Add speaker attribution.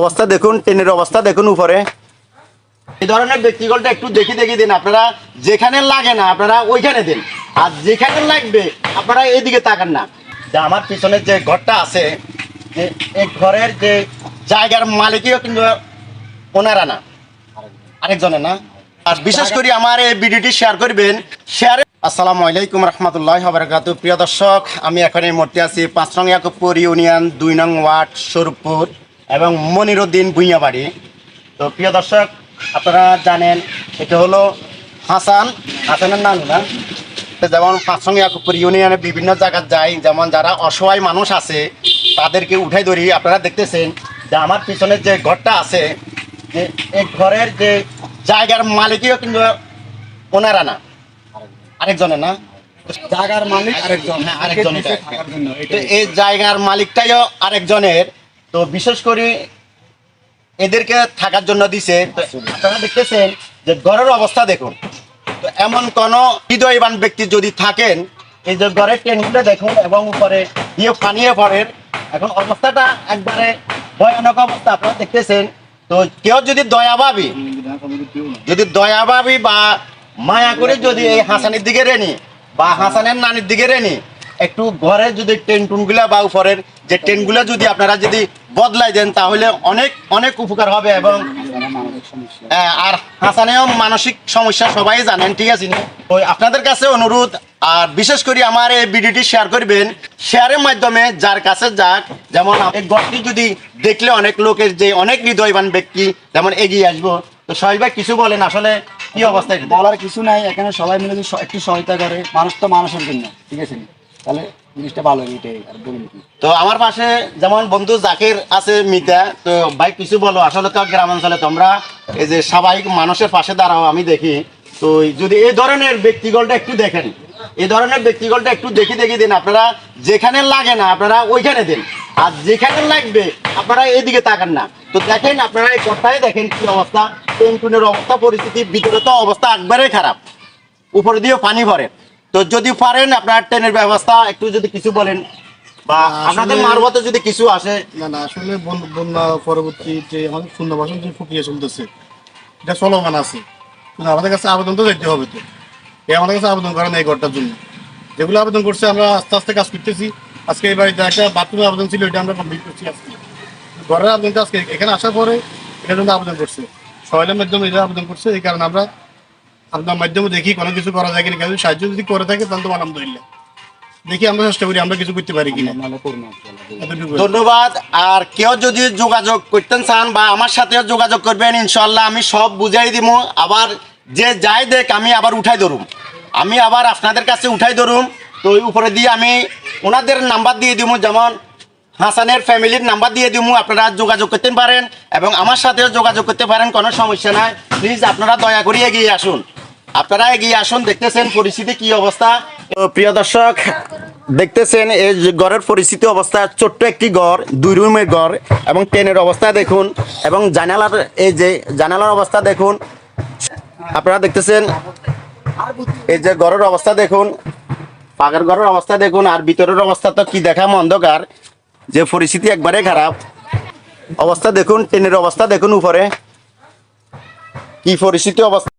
Speaker 1: অবস্থা দেখুন, ট্রেনের অবস্থা দেখুন উপরে। এই ধরনের ব্যক্তিগতটা একটু দেখি দেখি দিন, আপনারা যেখানে লাগে না, আপনারা ওইখানে দিন। আর যেখানে লাগবে, আপনারা এইদিকে তাকান না। যে আমার পিছনে যে ঘরটা আছে এই ঘরের যে জায়গার মালিকও কিন্তু ওনারা না। আরেকজনের না? আর বিশেষ করে আমার এই ভিডিওটি শেয়ার করবেন। শেয়ারে আসসালামু আলাইকুম রহমতুল্লাহ বারাকাত প্রিয় দর্শক, আমি এখন এই মুহূর্তে আছি পাঁচ নং ইয়াকুবপুর ইউনিয়ন দুই নং ওয়ার্ড স্বরূপপুর এবং মনিরুদ্দিন ভুঁইয়াবাড়ি। তো প্রিয় দর্শক আপনারা জানেন এটা হলো হাসান। হাসানের নাম না? যেমন পাঁচ নং ইউনিয়নে বিভিন্ন জায়গায় যাই যেমন যারা অসহায় মানুষ আছে তাদেরকে উঠাই ধরি। আপনারা দেখতেছেন যে আমার পিছনে যে ঘরটা আছে যে এই ঘরের যে জায়গার মালিকও কিন্তু ওনারা না। আরেকজনের না?
Speaker 2: জায়গার মালিক আরেকজন
Speaker 1: হ্যাঁ, আরেকজনের। এই জায়গার মালিকটাইও আরেকজনের। তো বিশেষ করে এদেরকে থাকার জন্য দিছে। আপনারা দেখতেছেন যে ঘরের অবস্থা দেখুন। তো এমন কোন হৃদয়বান ব্যক্তি যদি থাকেন, এই যে ঘরের ট্রেনগুলো দেখুন এবং উপরে দিয়ে পানিয়ে পড়েন, এখন অবস্থাটা একবারে ভয়ানক অবস্থা, আপনারা দেখতেছেন। তো কেউ যদি দয়াভাবি যদি দয়াভাবি বা মায়া করে যদি এই হাসানের দিকে রেনি বা হাসানের নানির দিকে রেনি, একটু ঘরে যদি টেন্টুনগুলা বা উপরের যে টেন্টগুলো যদি আপনারা যদি বদলাই দেন, তাহলে অনেক অনেক উপকার হবে এবং আর হাসানেও মানসিক সমস্যা সবাই জানেন, ঠিক আছে? তো আপনাদের কাছে অনুরোধ, আর বিশেষ করে আমার এই ভিডিওটি শেয়ার করবেন শেয়ারের মাধ্যমে যার কাছে যাক, যেমন এই গল্পটি যদি দেখলে অনেক লোকের যে অনেক হৃদয়বান ব্যক্তি, যেমন এগিয়ে আসব তো সবাই কিছু বলেন, আসলে কি অবস্থা এটা?
Speaker 2: বলার কিছু নাই, এখানে সবাই মিলে একটু সহায়তা করে, মানুষ তো মানুষের জন্য, ঠিক আছে তাহলে জিনিসটা ভালো
Speaker 1: তো আমার পাশে যেমন বন্ধু জাকির আছে মিতা, তো ভাই কিছু বলো, আসলে তো গ্রাম অঞ্চলে তোমরা এই যে স্বাভাবিক মানুষের পাশে দাঁড়াও, আমি দেখি। তো যদি এই ধরনের ব্যক্তিগতটা একটু দেখেন, এই ধরনের ব্যক্তিগতটা একটু দেখি দেখি দিন, আপনারা যেখানে লাগে না, আপনারা ওইখানে দিন। আর যেখানে লাগবে, আপনারা এদিকে তাকান না। তো দেখেন, আপনারা এই কথায় দেখেন কি অবস্থা, টেনটুনের অবস্থা, পরিস্থিতি, ভিতরে তো অবস্থা একবারে খারাপ। উপরে দিয়েও পানি ভরে। তো যদি পারেন আপনার ট্রেনের ব্যবস্থা একটু যদি কিছু বলেন। বা আপনাদের মারফতে যদি কিছু আসে।
Speaker 3: না না আসলে বন- বন্যা পরবর্তী যে আমাদের পুনর্বাসন যে প্রক্রিয়া চলতেছে এটা চলমান আছে। কিন্তু আমাদের কাছে আবেদন তো যেতে হবে তো। এই আমাদের কাছে আবেদন করা নেই ঘরটার জন্য। যেগুলো আবেদন করছে আমরা আস্তে আস্তে কাজ করতেছি। আজকে এই বাড়িতে একটা বাথরুমের আবেদন ছিল এটা আমরা কমপ্লিট করছি আজকে। ঘরের আবেদনটা আজকে এখানে আসার পরে জন্য আবেদন করছে। মাধ্যমে এটা আবেদন করছে এই কারণে আমরা আপনার মাধ্যমে দেখি কোনো কিছু করা যায় কিনা সাহায্য যদি করে থাকে, তাহলে তো আলহামদুলিল্লাহ। দেখি আমরা চেষ্টা করি আমরা কিছু করতে পারি কিনা।
Speaker 1: ধন্যবাদ। আর কেউ যদি যোগাযোগ করতেন চান বা আমার সাথেও যোগাযোগ করবেন ইনশাল্লাহ আমি সব বুঝাই দিব। আবার যে যাই দেখ, আমি আবার উঠাই ধরুম। আমি আবার আপনাদের কাছে উঠাই ধরুম। তো ওই উপরে দিয়ে আমি ওনাদের নাম্বার দিয়ে দিব যেমন হাসানের ফ্যামিলির নাম্বার দিয়ে দিব আপনারা যোগাযোগ করতে পারেন এবং আমার সাথেও যোগাযোগ করতে পারেন, কোনো সমস্যা নাই। প্লিজ আপনারা দয়া করে এগিয়ে আসুন। আপনারা এগিয়ে আসুন, দেখতেছেন পরিস্থিতি কি অবস্থা। প্রিয় দর্শক, দেখতেছেন এই ঘরের পরিস্থিতি অবস্থা, ছোট্ট একটি ঘর, দুই রুমের ঘর এবং ট্রেনের অবস্থা দেখুন এবং জানালার, এই যে জানালার অবস্থা দেখুন। আপনারা দেখতেছেন এই যে ঘরের অবস্থা দেখুন পাকের ঘরের অবস্থা দেখুন, আর ভিতরের অবস্থা তো কি দেখাম অন্ধকার, যে পরিস্থিতি একবারে খারাপ। অবস্থা দেখুন ট্রেনের অবস্থা দেখুন উপরে। কি পরিস্থিতি অবস্থা?